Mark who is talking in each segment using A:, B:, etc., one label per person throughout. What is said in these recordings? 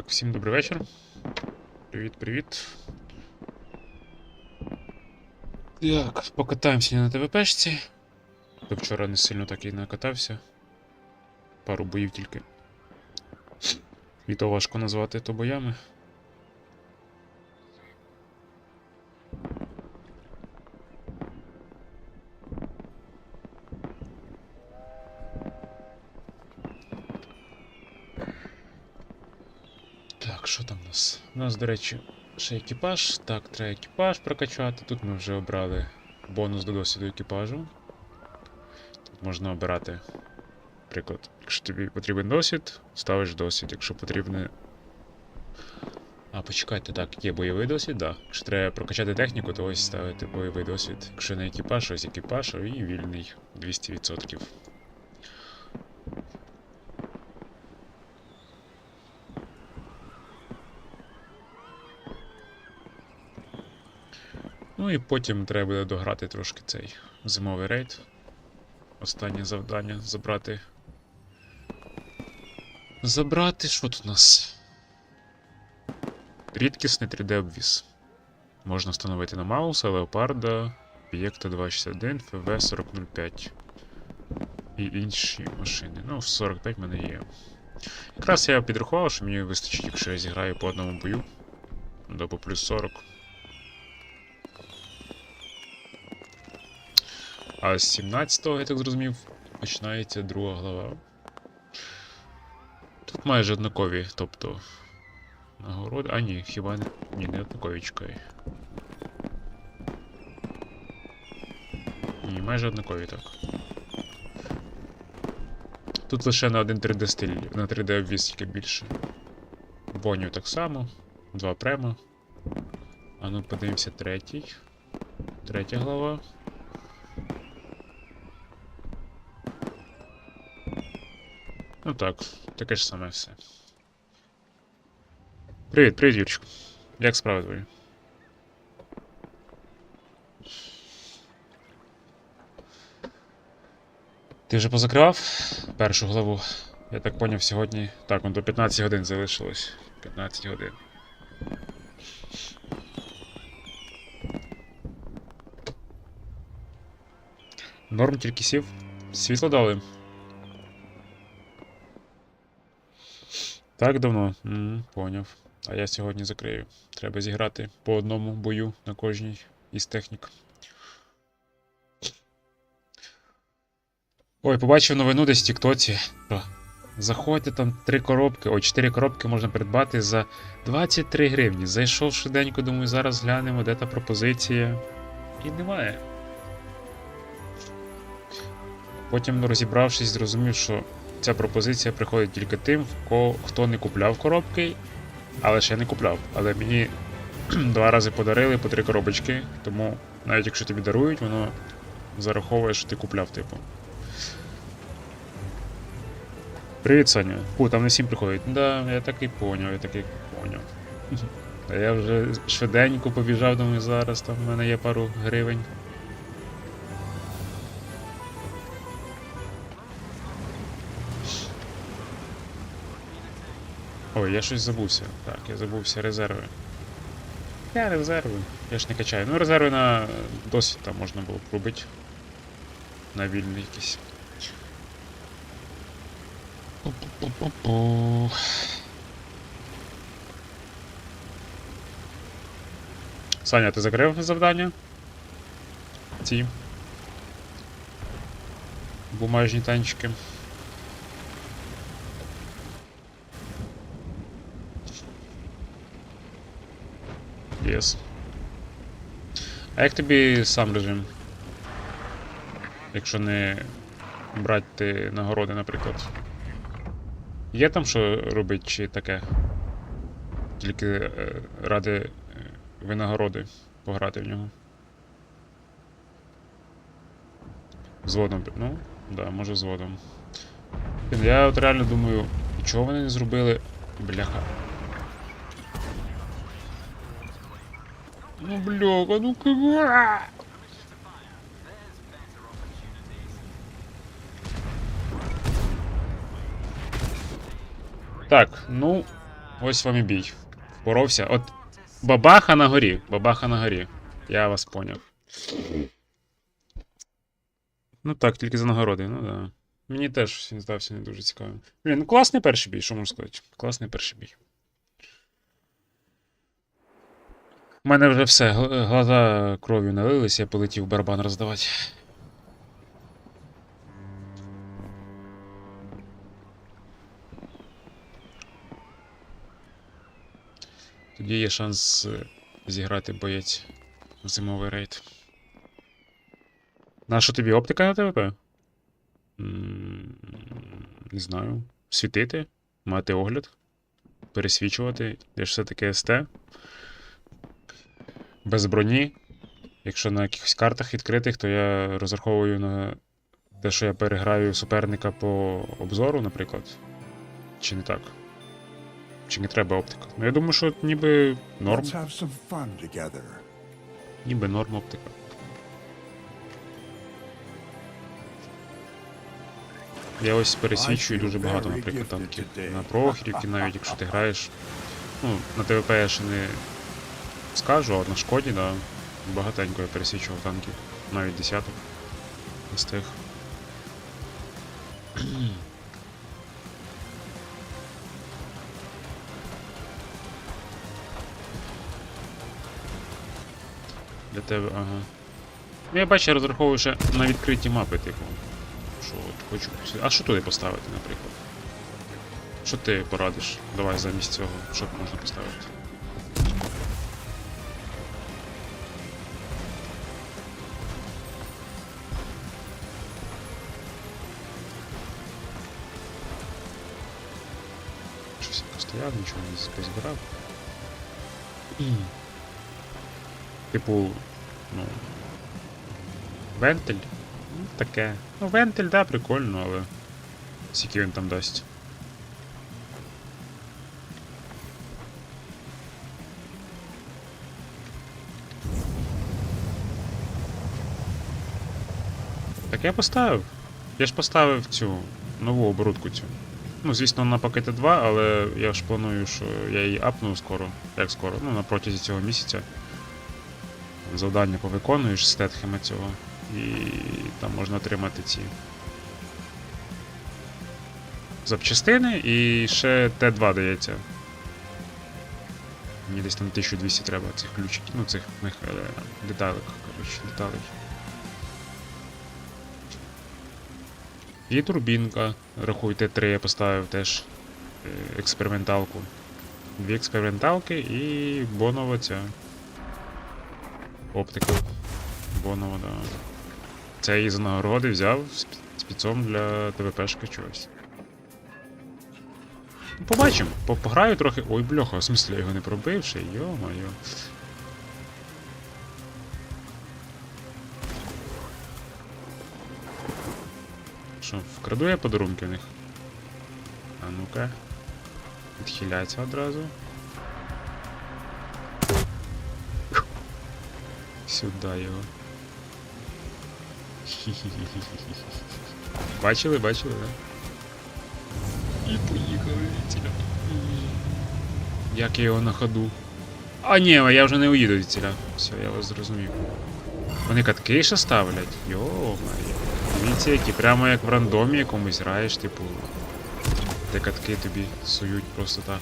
A: Так, всім добрий вечір. Привіт, привіт. Так, покатаємося на ТВПшці. До вчора не сильно так і накатався. Пару боїв тільки. І то важко назвати то боями. До речі, ще екіпаж. Так, треба екіпаж прокачати. Тут ми вже обрали бонус до досвіду екіпажу. Тут можна обирати, наприклад, якщо тобі потрібен досвід, ставиш досвід, якщо потрібне. А, почекайте, так, є бойовий досвід, так. Да. Якщо треба прокачати техніку, то ось ставити бойовий досвід. Якщо не екіпаж, ось екіпаж, і вільний 200%. Ну і потім треба буде дограти трошки цей зимовий рейд. Останнє завдання забрати. Забрати, що тут у нас? Рідкісний 3D-обвіз. Можна встановити на Мауса, Леопарда, Об'єкта 261, ФВ 4005 і інші машини. Ну, в 45 в мене є. Якраз я підрахував, що мені вистачить, якщо я зіграю по одному бою. До плюс 40. А з 17-го, я так зрозумів, починається друга глава. Тут майже однакові, тобто. Нагороди. А ні, хіба не. Ні, не однакові. Ні, майже однакові, так. Тут лише на один 3D стиль, на 3D обвіз тільки більше. Бонів так само. Два према. А ну подивимося третій. Третя глава. Ну так, таке ж саме все. Привіт, привіт, Юрчик. Як справи твої? Ти вже позакривав першу главу? Я так поняв сьогодні. Так, он до 15 годин залишилось. 15 годин. Норм тільки сів. Світло дали. Так давно? М, Поняв. А я сьогодні закрию. Треба зіграти по одному бою на кожній із технік. Ой, побачив новину десь в Тіктоці. Заходьте там три коробки, ой, чотири коробки можна придбати за 23 гривні. Зайшов швиденько, думаю, зараз глянемо, де та пропозиція. І немає. Потім, розібравшись, зрозумів, що ця пропозиція приходить тільки тим, хто не купляв коробки, але ще не купляв. Але мені два рази подарили по три коробочки, тому навіть якщо тобі дарують, воно зараховує, що ти купляв, типу. Привіт, Саня. Фу, там не всім приходять. Да, я так і поняв, я так і поняв. А я вже швиденько побіжав, думаю, зараз там в мене є пару гривень. Ой, я щось забувся. Так, я забувся резерви. Я резерви. Я ж не качаю. Ну, резерви на досвід там можна було б робити. На вільний якийсь. Саня, ти закрив завдання? Ці. Бумажні танчики. Єс. А як тобі сам режим? Якщо не брати нагороди, наприклад. Є там що робити, чи таке? Тільки е, ради е, винагороди пограти в нього. З водом. Ну, да, може з водом. Я от реально думаю, чого вони не зробили. Бляха. Ну бляха, ну кого? Так, ну, ось вам і бій. Впоровся. От бабаха на горі. Бабаха на горі. Я вас поняв. Ну так, тільки за нагороди, ну да. Мені теж здався не дуже цікавим. Блін, ну класний перший бій, що можу сказати? Класний перший бій. У мене вже все, глаза кров'ю налились, я полетів барабан роздавати. Тоді є шанс е, зіграти боєць в зимовий рейд. Наша тобі оптика на ТВП? Не знаю. Світити, мати огляд, пересвічувати. Я ж все-таки СТ. Без броні. Якщо на якихось картах відкритих, то я розраховую на те, що я переграю суперника по обзору, наприклад. Чи не так? Чи не треба оптика? Ну я думаю, що ніби норм. Ніби норм оптика. Я ось пересвічую дуже багато, наприклад, танків. На проохрівки, навіть якщо ти граєш. Ну, на ТВП я ще не скажу, а на шкоді, да. Багатенько я пересвічував танків. Навіть десяток. З тих. Для тебе, ага. Ну, я бачу, я розраховую ще на відкриті мапи, типу. Що от хочу. А що туди поставити, наприклад? Що ти порадиш? Давай замість цього, що можна поставити? Постояв, нічого не позбирав. Типу, ну. Вентиль? Ну, таке. Ну, вентиль, да, прикольно, але. Скільки він там дасть. Так я поставив. Я ж поставив цю нову оборудку цю. Ну, звісно, на пакети 2, але я ж планую, що я її апну скоро. Як скоро? Ну, на протязі цього місяця. Завдання повиконуєш з тетхема цього. І там можна отримати ці запчастини і ще Т2 дається. Мені десь там 1200 треба цих ключиків, ну цих е, коротше, деталей. І турбінка. Рахуйте, 3 я поставив теж е, експерименталку. Дві експерименталки і бонова ця. Оптика. Бонова, да. Це із нагороди взяв з пі- спецом для ТВПшки чогось. Побачимо. Пограю трохи. Ой, бляха, в смислі я його не пробив ще, йо-моє. Що, вкраду я подарунки в них? А ну-ка. Відхиляться одразу. Сюди його. Бачили, бачили, да? І поїхали відціля. Як я його на ходу. А ні, я вже не уїду відціля. Все, я вас зрозумів. Вони катки ще ставлять. Йо-моє. Дивіться, які прямо як в рандомі якомусь граєш, типу. Де катки тобі сують просто так.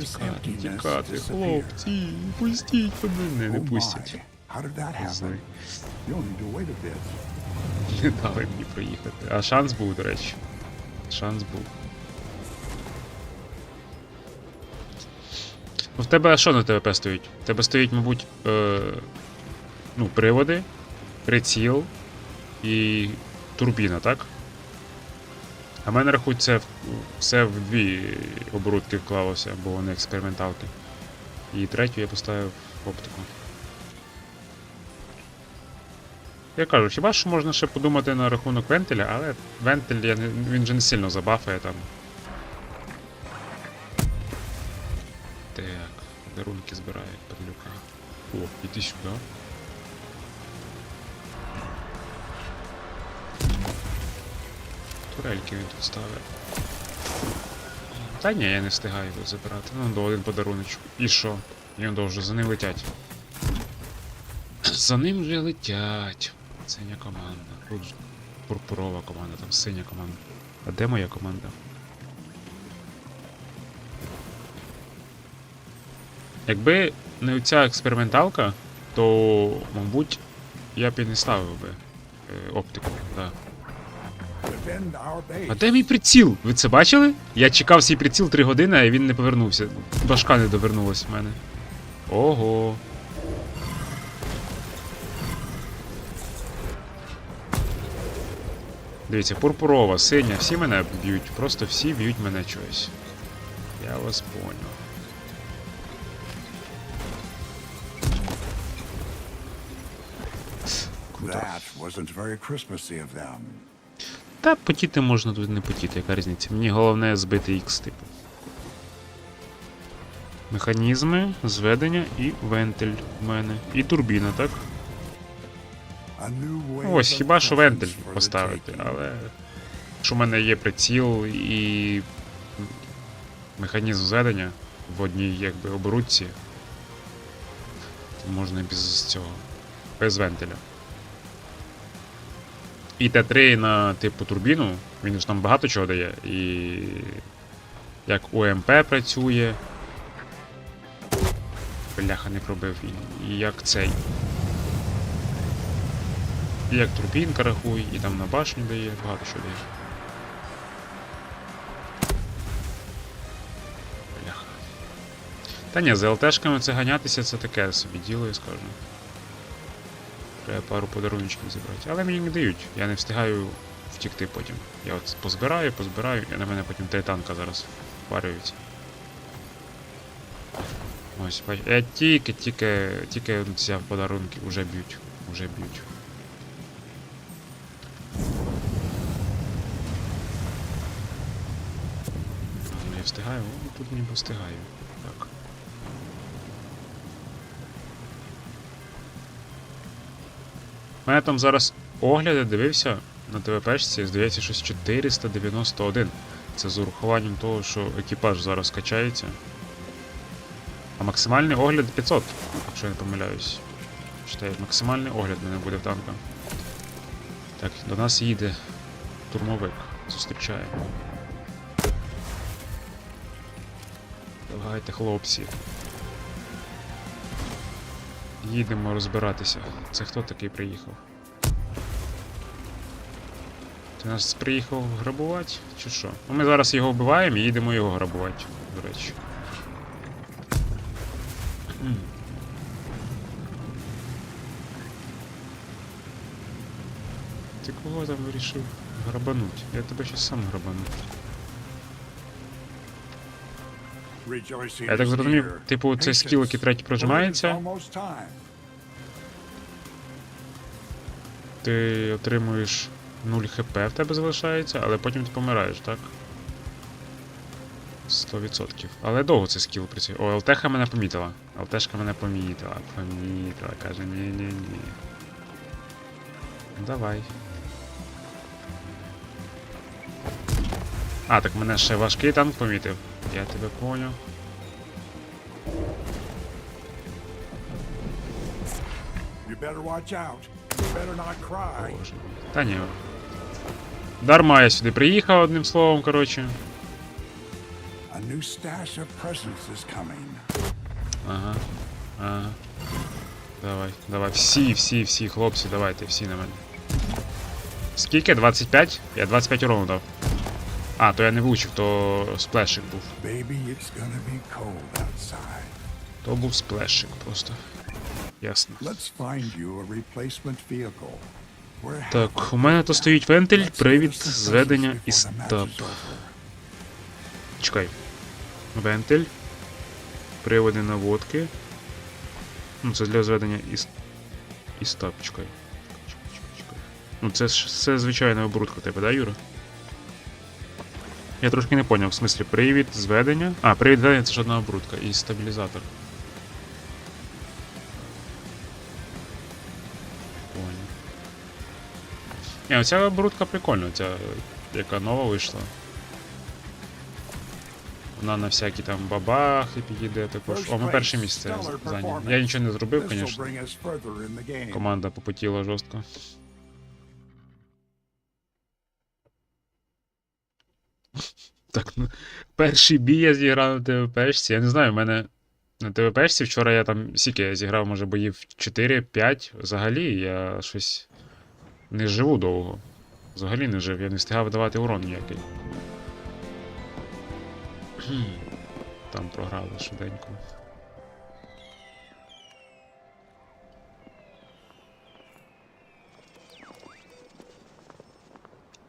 A: Тікати, тікати, хлопці, пустіть мене, не
B: Oh
A: пустять. Не дали мені проїхати. А шанс був, до речі. Шанс був. Ну, в тебе що на ТВП стоїть? В тебе стоїть, мабуть, е, ну, приводи, приціл і турбіна, так? А в мене рахуй, це все в дві оборудки вклалося, бо вони експерименталки. І третю я поставив оптику. Я кажу, хіба що можна ще подумати на рахунок вентиля, але вентиль не, він же не сильно забафає там. Так, подарунки збирають падлюка. О, іди сюди. Турельки він тут ставить. Та ні, я не встигаю його забирати. Ну, до один подаруночок. І що? Он довже, за ним летять. За ним вже летять. Синя команда. Тут пурпурова команда, там синя команда. А де моя команда? Якби не ця експерименталка, то, мабуть, я б і не ставив би е, оптику. Да. А де мій приціл? Ви це бачили? Я чекав свій приціл 3 години, а він не повернувся. Башка не довернулась в мене. Ого. Дивіться, пурпурова, синя, всі мене б'ють. Просто всі б'ють мене чогось. Я вас. Круто.
B: That wasn't very Christmassy of them.
A: Та потіти можна тут не потіти, яка різниця. Мені головне збити X типу. Механізми, зведення і вентиль в мене. І турбіна, так? Ось хіба що вентиль поставити, але. Якщо в мене є приціл і. механізм зведення в одній якби оборудці, то можна без цього. Без вентиля. І Т3 на типу турбіну, він ж там багато чого дає. І як УМП працює. Бляха не пробив. І, як цей. І як турбінка рахує, і там на башню дає, багато що дає. Бляха. Та ні, з ЛТшками це ганятися, це таке собі діло, я скажу. Треба пару подарунків зібрати. Але мені не дають, я не встигаю втікти потім. Я от позбираю, позбираю, і на мене потім три танка зараз впарюються. Ось, я тільки, тільки, тільки взяв подарунки, уже б'ють, уже б'ють. Ну, встигаю, о, тут ніби встигаю. Так. У мене там зараз огляди дивився на ТВПшці, здається, щось 491. Це з урахуванням того, що екіпаж зараз качається. А максимальний огляд 500, якщо я не помиляюсь. Читаю, максимальний огляд в мене буде в танка. Так, до нас їде турмовик. Зустрічаємо. Давайте, хлопці. Їдемо розбиратися. Це хто такий приїхав? Ти нас приїхав грабувати? Чи що? Ну ми зараз його вбиваємо і їдемо його грабувати, до речі. Ти кого там вирішив грабануть? Я тебе щас сам грабану. Я так зрозумів, типу, цей скіл, який третій прожимається, ти отримуєш 0 хп в тебе залишається, але потім ти помираєш, так? 100%. Але довго цей скіл працює. О, ЛТХ мене помітила. ЛТшка мене помітила. Помітила. Каже, ні-ні-ні. Давай. А, так мене ще важкий танк помітив. Я тебе поняв.
B: You better watch out. You better not cry.
A: Боже. Та ні. Дарма я сюди приїхав, одним словом, коротше.
B: A new stash of presents is coming.
A: Ага. Ага. Давай, давай. Всі, всі, всі, хлопці, давайте, всі на мене. Скільки? 25? Я 25 урону дав. А, то я не влучив, то сплешик був. То був сплешик просто. Ясно. Так, у мене то стоїть вентиль, привід, зведення і стаб. Чекай. Вентиль. Приводи наводки. Ну, це для зведення і, і стаб, чекай. Чекай, чекай, чекай. Ну, це ж це звичайна оборудка у тебе, да, Юра? Я трошки не поняв, в смислі, привід, зведення. А, привід зведення це ж одна оборудка і стабілізатор. Понял. Ні, оця оборудка прикольна, ця, яка нова вийшла. Вона на всякі там бабахи підійде також. О, ми перше місце зайняли. Я нічого не зробив,
B: This will
A: звісно.
B: bring us further in the game.
A: Команда попотіла жорстко. Так, ну, перший бій я зіграв на ТВПшці. Я не знаю, в мене на ТВПшці вчора я там скільки я зіграв, може, боїв 4-5. Взагалі я щось не живу довго. Взагалі не жив, я не встигав давати урон ніякий. Там програли швиденько.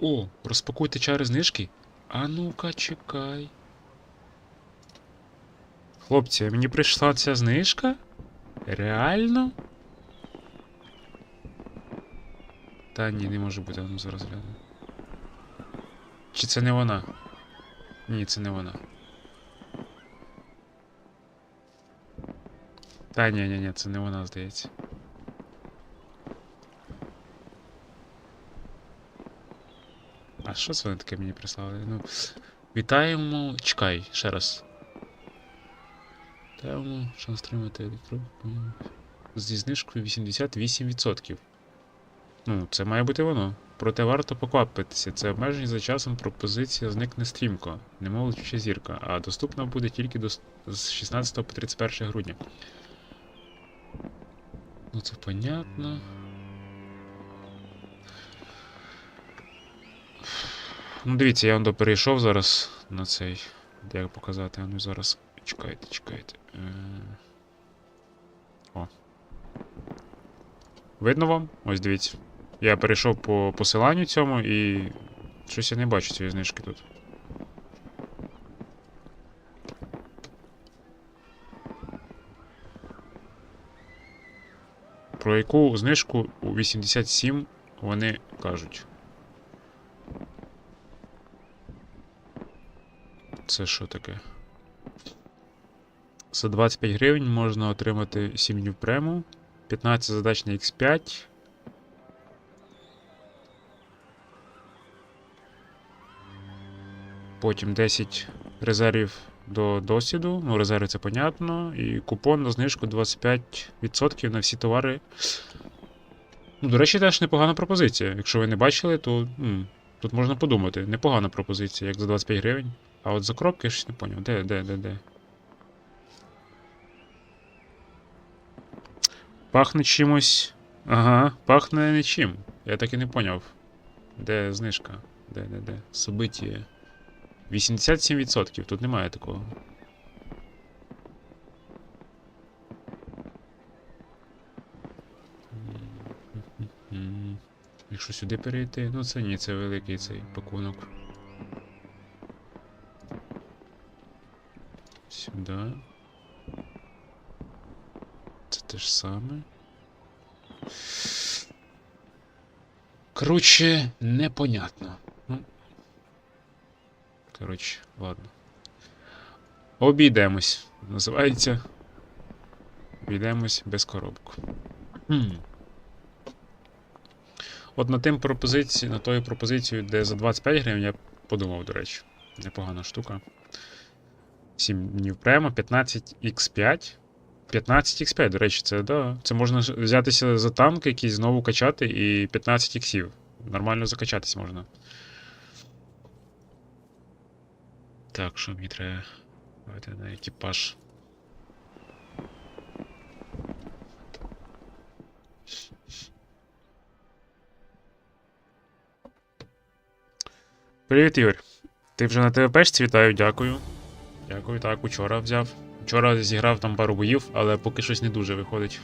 A: О, розпакуйте чари знижки. А ну-ка, чекай. Хлопці, мені прийшла ця знижка? Реально? Та ні, не може бути, ну зараз гляну. Чи це не вона? Ні, це не вона. Та ні, ні, ні, це не вона, здається. А що це вони таке мені прислали? Ну, вітаємо. Чекай, ще раз. Вітаємо, шанс отримати електро. Зі знижкою 88%. Ну, це має бути воно. Проте варто поквапитися. Це обмеження за часом пропозиція зникне стрімко. Немов летюча зірка, а доступна буде тільки до з 16 по 31 грудня. Ну це понятно. Ну, дивіться, я вам перейшов зараз на цей. Як показати? А ну зараз. Чекайте, чекайте. Е... О. Видно вам? Ось дивіться. Я перейшов по посиланню цьому і. Щось я не бачу цієї знижки тут. Про яку знижку у 87 вони кажуть. Це що таке? За 25 гривень можна отримати 7 днів прему, 15 задач на X5. Потім 10 резервів до досвіду. Ну, резерви це понятно. І купон на знижку 25% на всі товари. Ну, до речі, теж непогана пропозиція. Якщо ви не бачили, то м, тут можна подумати. Непогана пропозиція, як за 25 гривень. А от за коробки я щось не поняв. Де, де, де, де? Пахне чимось. Ага, пахне нічим. Я так і не поняв. Де знижка? Де, де, де? Собиття. 87%. Тут немає такого. Якщо сюди перейти, ну це ні, це великий цей пакунок. Сюди. Це те ж саме. Коротше, непонятно. Ну. Коротше, ладно. Обійдемось. Називається. Обійдемось без коробку. От на тим пропозиції, на тою пропозицію, де за 25 гривень, я подумав, до речі. Непогана штука. 7 днів прямо, 15x5. 15x5, до речі, це да. Це можна взятися за танк, якийсь знову качати, і 15 іксів. Нормально закачатись можна. Так, що мені треба? Давайте на екіпаж. Привіт, Ігор. Ти вже на ТВПшці вітаю, дякую. Дякую, так, учора взяв. Вчора зіграв там пару боїв, але поки щось не дуже виходить.